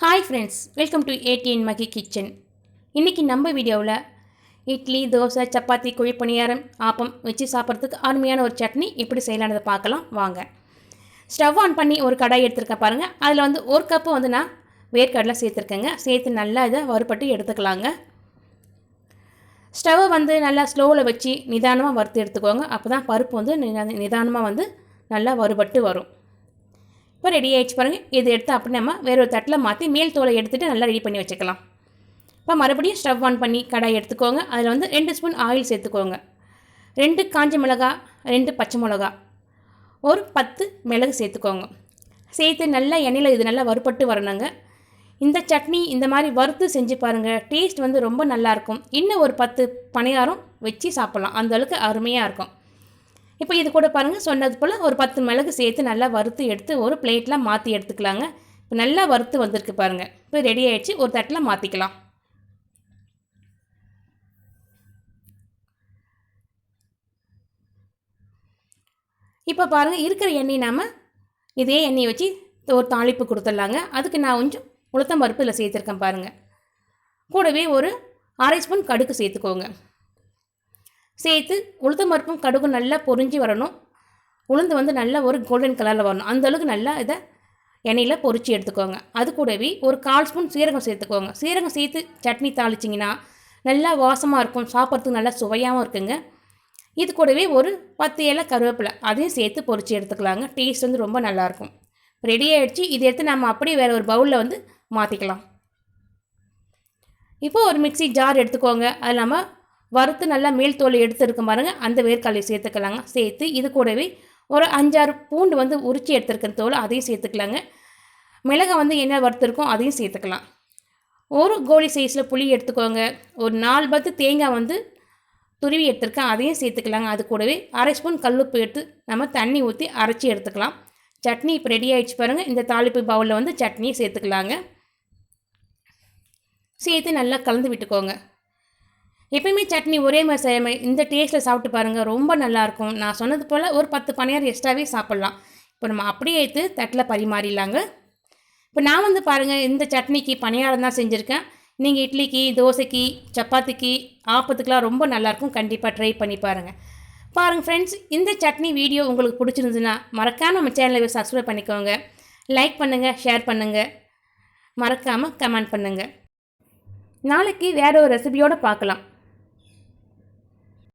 Hi friends welcome to ATN Mahi kitchen இன்றைக்கி நம்ம வீடியோவில் இட்லி தோசை சப்பாத்தி குழி பணியாரம் ஆப்பம் வச்சு சாப்பிட்றதுக்கு அருமையான ஒரு சட்னி எப்படி செய்யலான்றதை பார்க்கலாம் வாங்க. ஸ்டவ் ஆன் பண்ணி ஒரு கடாய் எடுத்துருக்கேன் பாருங்கள் அதில் வந்து ஒரு கப்பு வந்து நான் வேர்க்கடலை சேர்த்துருக்கேங்க. சேர்த்து நல்லா இதை வறுபட்டு எடுத்துக்கலாங்க. ஸ்டவ்வை வந்து நல்லா ஸ்லோவில் வச்சு நிதானமாக வறுத்து எடுத்துக்கோங்க. அப்போ தான் பருப்பு வந்து நிதானமாக வந்து நல்லா வறுபட்டு வரும். இப்போ ரெடி ஆகிடுச்சு பாருங்கள் இது எடுத்து அப்படி நம்ம வேற ஒரு தட்டில் மாற்றி மேல் தோலை எடுத்துகிட்டு நல்லா ரெடி பண்ணி வச்சுக்கலாம். இப்போ மறுபடியும் ஸ்டவ் ஆன் பண்ணி கடாய் எடுத்துக்கோங்க. அதில் வந்து ரெண்டு ஸ்பூன் ஆயில் சேர்த்துக்கோங்க. ரெண்டு காஞ்ச மிளகா ரெண்டு பச்சை மிளகா ஒரு பத்து மிளகு சேர்த்துக்கோங்க. சேர்த்து நல்லா எண்ணெயில் இது நல்லா வறுபட்டு வரணுங்க. இந்த சட்னி இந்த மாதிரி வறுத்து செஞ்சு பாருங்கள் டேஸ்ட் வந்து ரொம்ப நல்லாயிருக்கும் இன்னும் ஒரு பத்து பணியாரம் வச்சு சாப்பிட்லாம். அந்தளவுக்கு அருமையாக இருக்கும். இப்போ இது கூட பாருங்கள் சொன்னது போல் ஒரு பத்து மிளகு சேர்த்து நல்லா வறுத்து எடுத்து ஒரு பிளேட்டில் மாற்றி எடுத்துக்கலாங்க. இப்போ நல்லா வறுத்து வந்திருக்கு பாருங்கள் இப்போ ரெடி ஆகிடுச்சு ஒரு தட்டில் மாற்றிக்கலாம் இப்போ பாருங்கள் இருக்கிற எண்ணெய் நாம் இதே எண்ணெயை வச்சு ஒரு தாளிப்பு கொடுத்துடலாங்க. அதுக்கு நான் கொஞ்சம் உளுத்தம் பருப்பு இதில் சேர்த்துருக்கேன் பாருங்கள் கூடவே ஒரு அரை ஸ்பூன் கடுகு சேர்த்துக்கோங்க. சேர்த்து உளுத்தம் பருப்பும் கடுகும் நல்லா பொறிஞ்சி வரணும். உளுந்து வந்து நல்லா ஒரு கோல்டன் கலரில் வரணும். அந்தளவுக்கு நல்லா இதை எண்ணெயில் பொறிச்சு எடுத்துக்கோங்க. அது கூடவே ஒரு கால் ஸ்பூன் சீரகம் சேர்த்துக்கோங்க. சீரகம் சேர்த்து சட்னி தாளிச்சிங்கன்னா நல்லா வாசமாக இருக்கும். சாப்பிட்றதுக்கு நல்லா சுவையாகவும் இருக்குங்க. இது கூடவே ஒரு பத்து இலை கருவேப்பிலை அதையும் சேர்த்து பொறிச்சு எடுத்துக்கலாங்க. டேஸ்ட் வந்து ரொம்ப நல்லாயிருக்கும் ரெடி ஆகிடுச்சு இதை எடுத்து நம்ம அப்படியே வேறு ஒரு பவுலில் வந்து மாற்றிக்கலாம் இப்போது ஒரு மிக்சி ஜார் எடுத்துக்கோங்க. அது இல்லாமல் வறுத்து நல்லா மேல் தோல் எடுத்துருக்க பாருங்க. அந்த வேர்க்காலை சேர்த்துக்கலாங்க. சேர்த்து இது கூடவே ஒரு அஞ்சாறு பூண்டு வந்து உரிச்சி எடுத்துருக்கிற தோல் அதையும் சேர்த்துக்கலாங்க. மிளகை வந்து என்ன வறுத்துருக்கோம் அதையும் சேர்த்துக்கலாம். ஒரு கோழி சைஸில் புளி எடுத்துக்கோங்க. ஒரு நாலு பத்து தேங்காய் வந்து துருவி எடுத்துருக்கேன். அதையும் சேர்த்துக்கலாங்க. அது கூடவே அரை ஸ்பூன் கல்லுப்பு எடுத்து நம்ம தண்ணி ஊற்றி அரைச்சி எடுத்துக்கலாம். சட்னி இப்போ ரெடி ஆகிடுச்சு பாருங்கள் இந்த தாளிப்பு பவுலில் வந்து சட்னியை சேர்த்துக்கலாங்க. சேர்த்து நல்லா கலந்து விட்டுக்கோங்க. எப்பயுமே சட்னி ஒரே மாதிரி செய்யாம இந்த டேஸ்ட்டில் சாப்பிட்டு பாருங்கள் ரொம்ப நல்லாயிருக்கும் நான் சொன்னது போல் ஒரு பத்து பணியார் எக்ஸ்ட்ராவே சாப்பிட்லாம். இப்போ நம்ம அப்படியே எடுத்து தட்டில் பரிமாறிடலாங்க. இப்போ நான் வந்து பாருங்கள் இந்த சட்னிக்கு பணியாரம் தான் செஞ்சுருக்கேன். நீங்கள் இட்லிக்கு தோசைக்கு சப்பாத்திக்கு ஆப்பத்துக்கெலாம் ரொம்ப நல்லாயிருக்கும் கண்டிப்பாக ட்ரை பண்ணி பாருங்கள் பாருங்கள் ஃப்ரெண்ட்ஸ் இந்த சட்னி வீடியோ உங்களுக்கு பிடிச்சிருந்துச்சுன்னா மறக்காமல் நம்ம சேனலை சப்ஸ்கிரைப் பண்ணிக்கோங்க. லைக் பண்ணுங்கள் ஷேர் பண்ணுங்கள் மறக்காமல் கமெண்ட் பண்ணுங்கள் நாளைக்கு வேறு ஒரு ரெசிபியோடு பார்க்கலாம்.